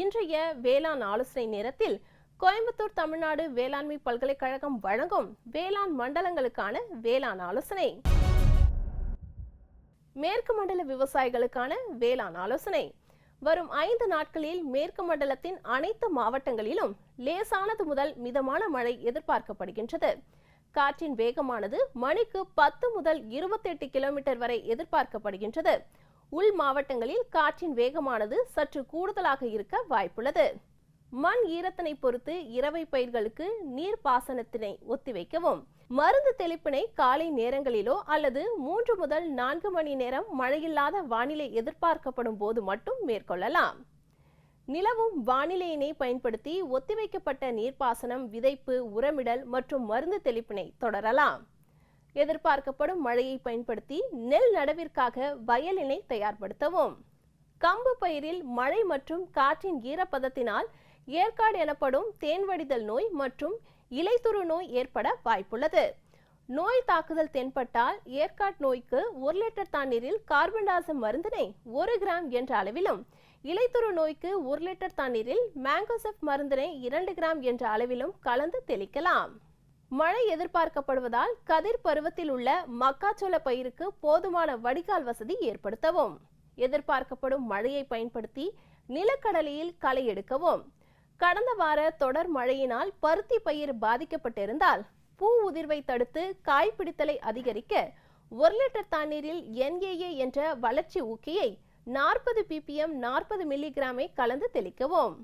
இன்றைய வேளாண் ஆலோசனை நேரத்தில் கோயம்புத்தூர் தமிழ்நாடு வேளாண்மை பல்கலைக்கழகம் வழங்கும் வேளாண் மண்டலங்களுக்கான வேளாண் ஆலோசனை. மேற்கு மண்டல விவசாயிகளுக்கான வேளாண் ஆலோசனை. வரும் ஐந்து நாட்களில் மேற்கு மண்டலத்தின் அனைத்து மாவட்டங்களிலும் லேசானது முதல் மிதமான மழை எதிர்பார்க்கப்படுகின்றது. காற்றின் வேகமானது மணிக்கு பத்து முதல் இருபத்தெட்டு கிலோமீட்டர் வரை எதிர்பார்க்கப்படுகின்றது. உள் மாவட்டங்களில் காற்றின் வேகமானது சற்று கூடுதலாக இருக்க வாய்ப்புள்ளது. மண் ஈரத்தினை பொறுத்து இரவை பயிர்களுக்கு நீர் பாசனத்தினை ஒத்திவைக்கவும். மருந்து தெளிப்பினை காலை நேரங்களிலோ அல்லது மூன்று முதல் நான்கு மணி நேரம் மழையில்லாத வானிலை எதிர்பார்க்கப்படும் போது மட்டும் மேற்கொள்ளலாம். நிலவும் வானிலையினை பயன்படுத்தி ஒத்திவைக்கப்பட்ட நீர்ப்பாசனம் விதைப்பு உரமிடல் மற்றும் மருந்து தெளிப்பினை தொடரலாம். எதிர்பார்க்கப்படும் மழையை பயன்படுத்தி நெல் நடவிற்காக வயலினை தயார்படுத்தவும். கம்பு பயிரில் மழை மற்றும் காற்றின் ஈரப்பதத்தினால் ஏற்காடு எனப்படும் தேன்வடிதல் நோய் மற்றும் இலைத்துரு நோய் ஏற்பட வாய்ப்புள்ளது. நோய் தாக்குதல் தென்பட்டால் ஏற்காட் நோய்க்கு ஒரு லிட்டர் தண்ணீரில் கார்பன் டாசம் மருந்தினை ஒரு கிராம் என்ற அளவிலும் இலைத்துரு நோய்க்கு ஒரு லிட்டர் தண்ணீரில் மேங்கோசெப் மருந்தினை இரண்டு கிராம் என்ற அளவிலும் கலந்து தெளிக்கலாம். மழை எதிர்பார்க்கப்படுவதால் கதிர் பருவத்தில் உள்ள மக்காச்சோள பயிருக்கு போதுமான வடிகால் வசதி ஏற்படுத்தவும். எதிர்பார்க்கப்படும் மழையை பயன்படுத்தி நிலக்கடலையில் களை எடுக்கவும். கடந்த வார தொடர் மழையினால் பருத்தி பயிர் பாதிக்கப்பட்டிருந்தால் பூ உதிர்வை தடுத்து காய் பிடித்தலை அதிகரிக்க ஒரு லிட்டர் தண்ணீரில் என்ஏஏ என்ற வளர்ச்சி ஊக்கியை நாற்பது பிபிஎம் நாற்பது மில்லிகிராமை கலந்து தெளிக்கவும்.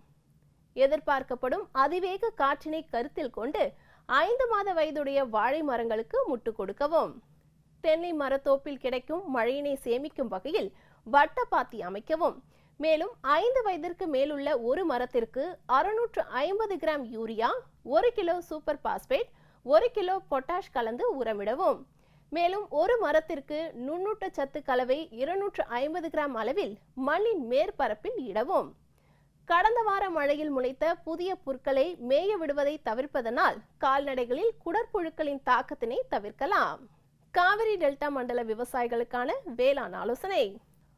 எதிர்பார்க்கப்படும் அதிவேக காற்றினை கருத்தில் கொண்டு ஐந்து மாத வயதுடைய வாழை மரங்களுக்கு முட்டு கொடுக்கவும். தென்னை மரத்தோப்பில் கிடைக்கும் மழையினை சேமிக்கும் வகையில் வட்டப்பாத்தி அமைக்கவும். மேலும் ஐந்து வயதிற்கு மேலுள்ள ஒரு மரத்திற்கு அறுநூற்று ஐம்பது கிராம் யூரியா ஒரு கிலோ சூப்பர் பாஸ்பேட் ஒரு கிலோ பொட்டாஷ் கலந்து உரமிடவும். மேலும் ஒரு மரத்திற்கு நுண்ணூட்ட சத்து கலவை இருநூற்று ஐம்பது கிராம் அளவில் மண்ணின் மேற்பரப்பில் இடவும். கடந்த வார மழையில் முளைத்த புதிய புற்களை மேய விடுவதை தவிர்ப்பதனால் கால்நடைகளில் குடற்புழுக்களின் தாக்கத்தினை தவிர்க்கலாம். காவிரி டெல்டா மண்டல விவசாயிகளுக்கான வேளாண் ஆலோசனை.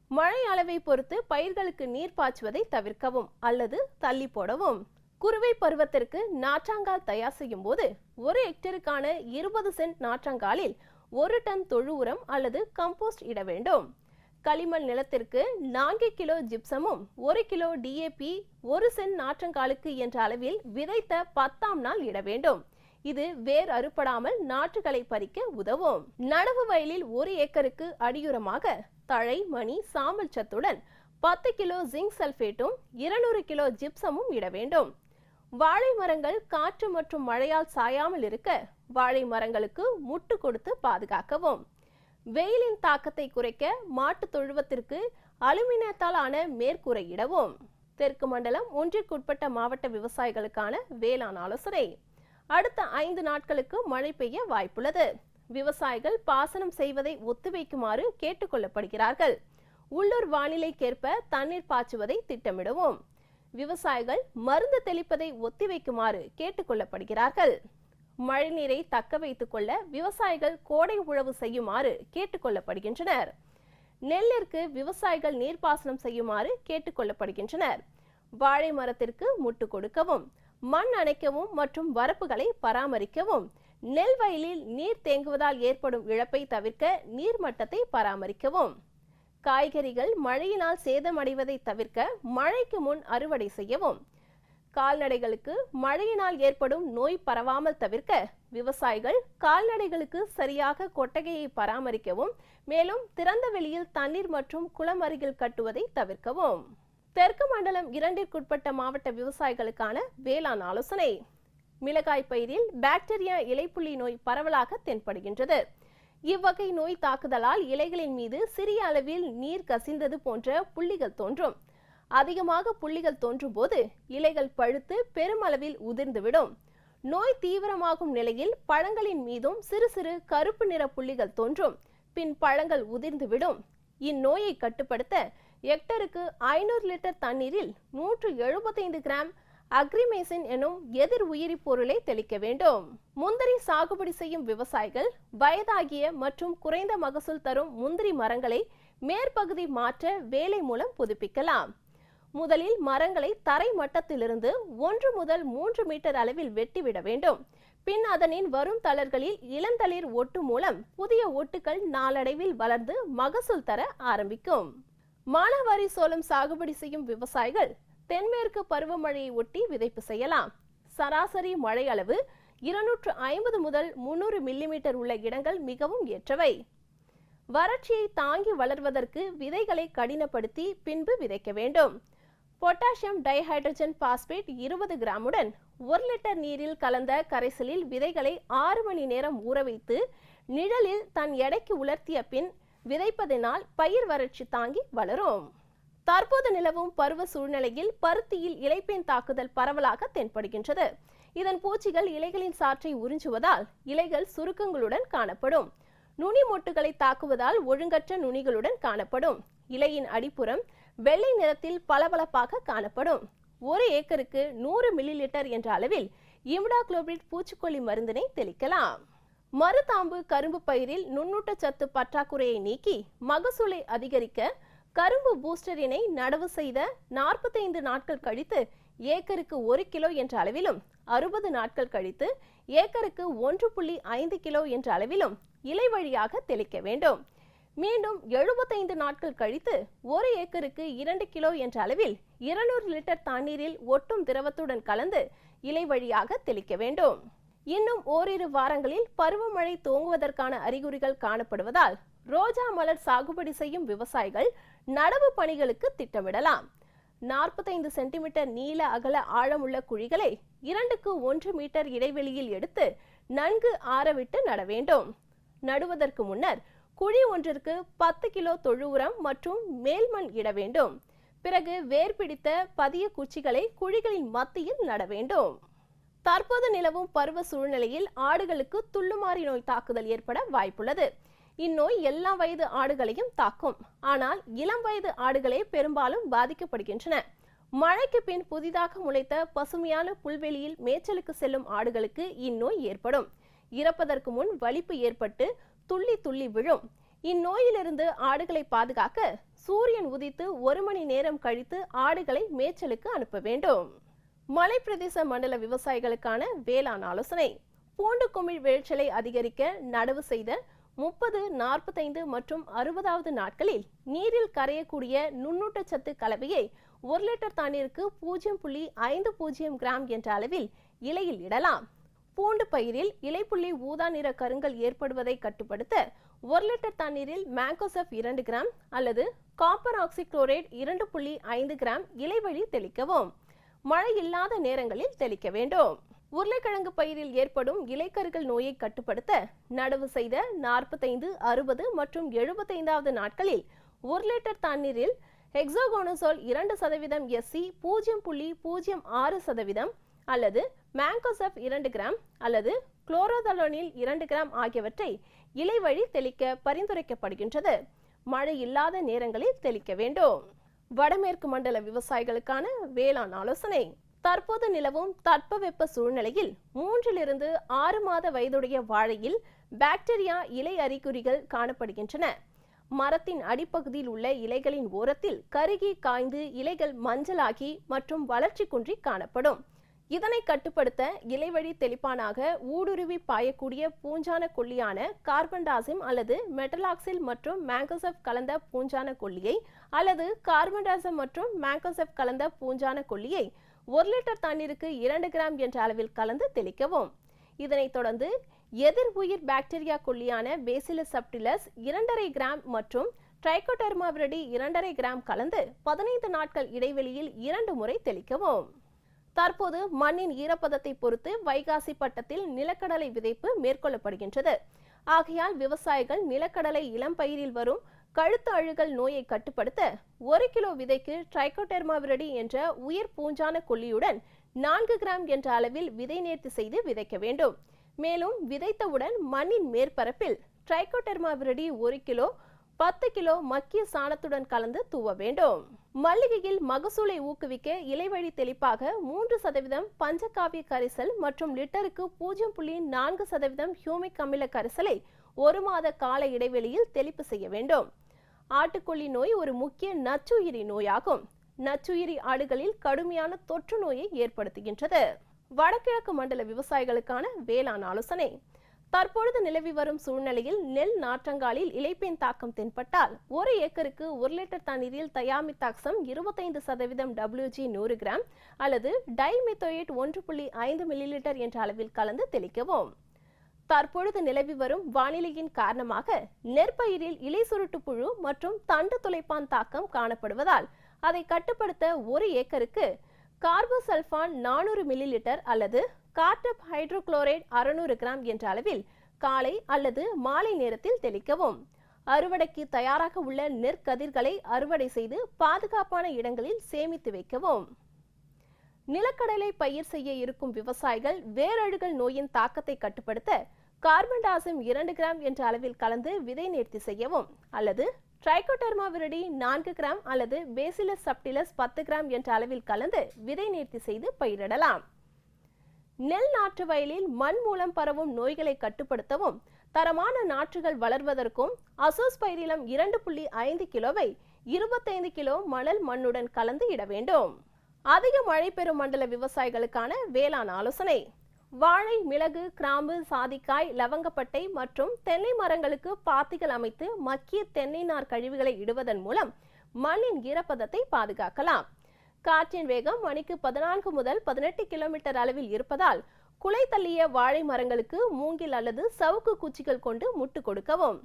மழை அளவை பொறுத்து பயிர்களுக்கு நீர் பாய்ச்சுவதை தவிர்க்கவும் அல்லது தள்ளி போடவும். குறுவை பருவத்திற்கு நாற்றாங்கால் தயார் செய்யும் போது ஒரு ஹெக்டருக்கான இருபது சென்ட் நாற்றாங்காலில் ஒரு டன் தொழு உரம் அல்லது கம்போஸ்ட் இட வேண்டும். களிமண் நிலத்திற்கு நான்கு கிலோ ஜிப்சமும் ஒரு கிலோ டிஏபி ஒரு சென்ட் நாற்றங்காலுக்கு என்ற அளவில் விதைத்த பத்தாம் நாள் இட வேண்டும். இது வேர் அறுப்படாமல் நாற்றுகளை பறிக்க உதவும். நடவு வயலில் ஒரு ஏக்கருக்கு அடியுரமாக தழை மணி சாம்பல் சத்துடன் பத்து கிலோ ஜிங்க் சல்பேட்டும் இருநூறு கிலோ ஜிப்சமும் இட வேண்டும். வாழை மரங்கள் காற்று மற்றும் மழையால் சாயாமல் இருக்க வாழை மரங்களுக்கு முட்டு கொடுத்து பாதுகாக்கவும். வெயிலின் தாக்கத்தை குறைக்க மாட்டு தொழுவத்திற்கு அலுமினியத்தால் ஆன மேற்கூரையிடவும். தெற்கு மண்டலம் ஒன்றிற்குட்பட்ட மாவட்ட விவசாயிகளுக்கான வேளாண் ஆலோசனை. அடுத்த ஐந்து நாட்களுக்கு மழை பெய்ய வாய்ப்புள்ளது. விவசாயிகள் பாசனம் செய்வதை ஒத்திவைக்குமாறு கேட்டுக்கொள்ளப்படுகிறார்கள். உள்ளூர் வானிலைக்கேற்ப தண்ணீர் பாய்ச்சுவதை திட்டமிடவும். விவசாயிகள் மருந்து தெளிப்பதை ஒத்திவைக்குமாறு கேட்டுக்கொள்ளப்படுகிறார்கள். மழைநீரை தக்க வைத்துக் கொள்ள விவசாயிகள் கோடை உழவு செய்யுமாறு கேட்டுக்கொள்ளப்படுகின்றனர் நெல்லிற்கு விவசாயிகள் நீர்ப்பாசனம் செய்யுமாறு கேட்டுக்கொள்ளப்படுகின்றனர் வாழை மரத்திற்கு முட்டு கொடுக்கவும் மண் அணைக்கவும் மற்றும் வரப்புகளை பராமரிக்கவும் நெல் வயலில் நீர் தேங்குவதால் ஏற்படும் இழப்பை தவிர்க்க நீர்மட்டத்தை பராமரிக்கவும். காய்கறிகள் மழையினால் சேதமடைவதை தவிர்க்க மழைக்கு முன் அறுவடை செய்யவும் கால்நடைகளுக்கு மழையினால் ஏற்படும் நோய் பரவாமல் தவிர்க்க விவசாயிகள் கால்நடைகளுக்கு சரியாக கொட்டகையை பராமரிக்கவும் மேலும் திறந்த வெளியில் தண்ணீர் மற்றும் குளம் அருகில் கட்டுவதை தவிர்க்கவும். தெற்கு மண்டலம் இரண்டிற்குட்பட்ட மாவட்ட விவசாயிகளுக்கான வேளாண் ஆலோசனை. மிளகாய் பயிரில் பாக்டீரியா இலைப்புள்ளி நோய் பரவலாக தென்படுகின்றது. இவ்வகை நோய் தாக்குதலால் இலைகளின் மீது சிறிய அளவில் நீர் கசிந்தது போன்ற புள்ளிகள் தோன்றும். அதிகமாக புள்ளிகள் தோன்றும் போது இலைகள் பழுத்து பெருமளவில் உதிர்ந்துவிடும். நோய் தீவிரமாகும் நிலையில் பழங்களின் மீதும் சிறு சிறு கருப்பு நிற புள்ளிகள் தோன்றும். பின் பழங்கள் உதிர்ந்துவிடும். இந்நோயை கட்டுப்படுத்த ஹெக்டருக்கு ஐநூறு லிட்டர் தண்ணீரில் நூற்று எழுபத்தைந்து கிராம் அக்ரிமேசின் எனும் எதிர் உயிரி பொருளை தெளிக்க வேண்டும். முந்திரி சாகுபடி செய்யும் விவசாயிகள் வயதாகிய மற்றும் குறைந்த மகசூல் தரும் முந்திரி மரங்களை மேற்பகுதி மாற்ற வேலை மூலம் புதுப்பிக்கலாம். முதலில் மரங்களை தரை மட்டத்திலிருந்து ஒன்று முதல் மூன்று மீட்டர் அளவில் வெட்டிவிட வேண்டும். பின் அதனின் வரும் தளர்களில் இளந்தளிர் ஒட்டு மூலம் புதிய ஒட்டுகள் நாளடைவில் வளர்ந்து மகசூல் தர ஆரம்பிக்கும். மானாவாரி சோளம் சாகுபடி செய்யும் விவசாயிகள் தென்மேற்கு பருவமழையை ஒட்டி விதைப்பு செய்யலாம். சராசரி மழை அளவு இருநூற்று ஐம்பது முதல் முன்னூறு மில்லிமீட்டர் உள்ள இடங்கள் மிகவும் ஏற்றவை. வறட்சியை தாங்கி வளர்வதற்கு விதைகளை கடினப்படுத்தி பின்பு விதைக்க வேண்டும். பொட்டாசியம் டைஹைட்ரஜன் பாஸ்பேட் இருபது கிராமுடன் ஒரு லிட்டர் நீரில் கலந்த கரைசலில் விதைகளை ஆறு மணி நேரம் ஊற வைத்து நிழலில் தன் எடைக்கு உலர்த்திய பின் விதைப்பதனால் பயிர் வறட்சி தாங்கி வளரும். தற்போது நிலவும் பருவ சூழ்நிலையில் பருத்தியில் இலைப்பேன் தாக்குதல் பரவலாக தென்படுகின்றது. இதன் பூச்சிகள் இலைகளின் சாற்றை உறிஞ்சுவதால் இலைகள் சுருக்கங்களுடன் காணப்படும். நுனி மொட்டுகளை தாக்குவதால் ஒழுங்கற்ற நுனிகளுடன் காணப்படும். இலையின் அடிப்புறம் வெள்ளை நிறத்தில் பளபளப்பாக காணப்படும். ஒரு ஏக்கருக்கு நூறு மில்லி லிட்டர் என்ற அளவில் இம்டாக்ளோபிரிட் பூச்சிக்கொல்லி மருந்தினை தெளிக்கலாம். மருதாம்பு கரும்பு பயிரில் நுண்ணூட்டச்சத்து பற்றாக்குறையை நீக்கி மகசூலை அதிகரிக்க கரும்பு பூஸ்டரினை நடவு செய்த நாற்பத்தைந்து நாட்கள் கழித்து ஏக்கருக்கு ஒரு கிலோ என்ற அளவிலும் அறுபது நாட்கள் கழித்து ஏக்கருக்கு ஒன்று புள்ளி ஐந்து கிலோ என்ற அளவிலும் இலை வழியாக தெளிக்க வேண்டும். மீண்டும் எழுபத்தைந்து நாட்கள் கழித்து ஒரு ஏக்கருக்கு இரண்டு கிலோ என்ற அளவில் இருநூறு லிட்டர் தண்ணீரில் ஒட்டும் திரவத்துடன் கலந்து இலை வழியாக தெளிக்க வேண்டும். இன்னும் ஓரிரு வாரங்களில் பருவமழை தோங்குவதற்கான அறிகுறிகள் காணப்படுவதால் ரோஜா மலர் சாகுபடி செய்யும் விவசாயிகள் நடவு பணிகளுக்கு திட்டமிடலாம். நாற்பத்தைந்து சென்டிமீட்டர் நீள அகல ஆழமுள்ள குழிகளை இரண்டுக்கு ஒன்று மீட்டர் இடைவெளியில் எடுத்து நன்கு ஆறவிட்டு நட வேண்டும். நடுவதற்கு முன்னர் குழி ஒன்றிற்கு பத்து கிலோ தொழு உரம் மற்றும் மேல்மண் இட வேண்டும். பிறகு வேர் பிடித்த பதிய குச்சிகளை குழிகளின் மத்தியில் நட வேண்டும். தற்போது நிலவும் பருவ சூழ்நிலையில் ஆடுகளுக்கு துள்ளுமாறி நோய் தாக்குதல் ஏற்பட வாய்ப்புள்ளது. இந்நோய் எல்லா வயது ஆடுகளையும் தாக்கும். ஆனால் இளம் வயது ஆடுகளே பெரும்பாலும் பாதிக்கப்படுகின்றன. மழைக்கு பின் புதிதாக முளைத்த பசுமையான புல்வெளியில் மேய்ச்சலுக்கு செல்லும் ஆடுகளுக்கு இந்நோய் ஏற்படும். இறப்பதற்கு முன் வலிப்பு ஏற்பட்டு துள்ளி துள்ளி விழும். இந்நோயிலிருந்து ஆடுகளை பாதுகாக்க சூரியன் உதித்து ஒரு மணி நேரம் கழித்து ஆடுகளை மேய்ச்சலுக்கு அனுப்ப வேண்டும். மலை பிரதேச மண்டல விவசாயிகளுக்கான வேளாண் ஆலோசனை. பூண்டு குமிழ் விளைச்சலை அதிகரிக்க நடவு செய்த முப்பது நாற்பத்தைந்து மற்றும் அறுபதாவது நாட்களில் நீரில் கரையக்கூடிய நுண்ணூட்டச்சத்து கலவையை ஒரு லிட்டர் தண்ணீருக்கு பூஜ்ஜியம் புள்ளி ஐந்து பூஜ்ஜியம் கிராம் என்ற அளவில் இலையில் இடலாம். பூண்டு பயிரில் இலைப்புள்ளி ஊதா நிற கருங்கல் ஏற்படுவதை கட்டுப்படுத்த ஒரு லிட்டர் தண்ணீரில் மேங்கோசப் இரண்டு கிராம் அல்லது காப்பர் ஆக்சிக்ளோரேட் இரண்டு புள்ளி ஐந்து கிராம் இலைவழி தெளிக்கவும். மழை இல்லாத நேரங்களில் தெளிக்க வேண்டும். உருளைக்கிழங்கு பயிரில் ஏற்படும் இலைக்கருகள் நோயை கட்டுப்படுத்த நடவு செய்த நாற்பத்தைந்து அறுபது மற்றும் எழுபத்தைந்தாவது நாட்களில் ஒரு லிட்டர் தண்ணீரில் ஹெக்ஸோகோனசோல் இரண்டு சதவீதம் எஸ்சி பூஜ்ஜியம் புள்ளி பூஜ்ஜியம் ஆறு சதவீதம் அல்லது மேங்கோசப் இரண்டு கிராம் அல்லது குளோரோதலோனில் இரண்டு கிராம் ஆகியவற்றை இலை வழி தெளிக்க பரிந்துரைக்கப்படுகின்றது. மழை இல்லாத நேரங்களில் தெளிக்க வேண்டும். வடமேற்கு மண்டல விவசாயிகளுக்கான வேளாண் ஆலோசனை. தற்போது நிலவும் தட்பவெப்ப சூழ்நிலையில் மூன்றிலிருந்து ஆறு மாத வயதுடைய வாழையில் பாக்டீரியா இலை அறிகுறிகள் காணப்படுகின்றன. மரத்தின் அடிப்பகுதியில் உள்ள இலைகளின் ஓரத்தில் கருகி காய்ந்து இலைகள் மஞ்சளாகி மற்றும் வளர்ச்சி குன்றி காணப்படும். இதனை கட்டுப்படுத்த இலைவழி தெளிப்பானாக ஊடுருவி பாயக்கூடிய பூஞ்சான கொல்லியான கார்பன்டாசிம் அல்லது மெட்டலாக்சில் மற்றும் மேங்கோசெப் கலந்த பூஞ்சான கொல்லியை அல்லது கார்பன்டாசம் மற்றும் மேங்கோசெப் கலந்த பூஞ்சான கொல்லியை ஒரு லிட்டர் தண்ணீருக்கு இரண்டு கிராம் என்ற அளவில் கலந்து தெளிக்கவும். இதனைத் தொடர்ந்து எதிர் உயிர் பாக்டீரியா கொல்லியான பேசிலஸ் சப்டிலஸ் இரண்டரை கிராம் மற்றும் ட்ரைகோடெர்மாவிரடி இரண்டரை கிராம் கலந்து பதினைந்து நாட்கள் இடைவெளியில் இரண்டு முறை தெளிக்கவும். தற்போது மண்ணின் ஈரப்பதத்தை பொறுத்து வைகாசி பட்டத்தில் நிலக்கடலை விதைப்பு மேற்கொள்ளப்படுகின்றது. ஆகையால் விவசாயிகள் நிலக்கடலை இளம் பயிரில் வரும் கழுத்து அழுகல் நோயை கட்டுப்படுத்த ஒரு கிலோ விதைக்கு ட்ரைகோடெர்மாவிரடி என்ற உயிர் பூஞ்சான கொல்லியுடன் நான்கு கிராம் என்ற அளவில் விதை நேர்த்தி செய்து விதைக்க வேண்டும். மேலும் விதைத்தவுடன் மண்ணின் மேற்பரப்பில் ட்ரைகோடெர்மாவிரடி ஒரு கிலோ பத்து கிலோ மக்கிய சாணத்துடன் கலந்து தூவ வேண்டும். மல்லிகையில் மகசூலை ஊக்குவிக்க இலைவழி தெளிப்பாக மூன்று சதவீதம் பஞ்சகாவிய கரிசல் மற்றும் லிட்டருக்கு பூஜ்ஜியம் புள்ளி நான்கு சதவீதம் ஹியூமிக் அமில கரிசலை ஒரு மாத கால இடைவெளியில் தெளிப்பு செய்ய வேண்டும். ஆட்டுக்கொல்லி நோய் ஒரு முக்கிய நச்சுயிரி நோயாகும். நச்சுயிரி ஆடுகளில் கடுமையான தொற்று நோயை ஏற்படுத்துகின்றது. வடகிழக்கு மண்டல விவசாயிகளுக்கான வேளாண் ஆலோசனை. தற்பொழுது நிலவி வரும் சூழ்நிலையில் நெல் நாற்றங்காலில் இலைப்பேன் தாக்கம் தென்பட்டால் ஒரு ஏக்கருக்கு ஒரு லிட்டர் தண்ணீரில் தயாமித்தாக்சம் இருபத்தைந்து சதவீதம் டபிள்யூஜி நூறு கிராம் அல்லது டைமெத்தோயேட் ஒன்று புள்ளி ஐந்து மில்லிலிட்டர் என்ற அளவில் கலந்து தெளிக்கவும். தற்பொழுது நிலவி வரும் வானிலையின் காரணமாக நெற்பயிரில் இலை சுருட்டு புழு மற்றும் தண்டு துளைப்பான் தாக்கம் காணப்படுவதால் அதை கட்டுப்படுத்த ஒரு ஏக்கருக்கு கார்போசல்ஃபான் நானூறு மில்லி லிட்டர் அல்லது கார்டப் ஹைட்ரோகுளோரைட் அறுநூறு கிராம் என்ற அளவில் காலை அல்லது மாலை நேரத்தில் தெளிக்கவும். அறுவடைக்கு தயாராக உள்ள நெற்கதிர்களை அறுவடை செய்து பாதுகாப்பான இடங்களில் சேமித்து வைக்கவும். நிலக்கடலை பயிர் செய்ய இருக்கும் விவசாயிகள் வேரழுகல் நோயின் தாக்கத்தை கட்டுப்படுத்த கார்பன் டாசம் இரண்டு கிராம் என்ற அளவில் கலந்து விதை நேர்த்தி செய்யவும் அல்லது ட்ரைகோடெர்மா விரடி நான்கு கிராம் அல்லது பேசிலஸ் சப்டிலஸ் பத்து கிராம் என்ற அளவில் கலந்து விதை நேர்த்தி செய்து பயிரிடலாம். நெல் நாற்று வயலில் மண் மூலம் பரவும் நோய்களை கட்டுப்படுத்தவும் தரமான நாற்றுகள் வளர்வதற்கும் அசோஸ் பயிரிலம் இரண்டு புள்ளி ஐந்து கிலோவை இருபத்தைந்து கிலோ மணல் மண்ணுடன் கலந்து இட வேண்டும். அதிக மழை பெறும் மண்டல விவசாயிகளுக்கான வேளாண் ஆலோசனை. வாழை மிளகு கிராம்பு சாதிக்காய் லவங்கப்பட்டை மற்றும் தென்னை மரங்களுக்கு பாத்திகள் அமைத்து மக்கிய தென்னை நார் கழிவுகளை இடுவதன் மூலம் மண்ணின் ஈரப்பதத்தை பாதுகாக்கலாம். காற்றின் வேகம் மணிக்கு பதினான்கு முதல் பதினெட்டு கிலோமீட்டர் அளவில் இருப்பதால் குலை தள்ளிய வாழை மரங்களுக்கு மூங்கில் அல்லது சவுக்கு குச்சிகள் கொண்டு முட்டு கொடுக்கவும்.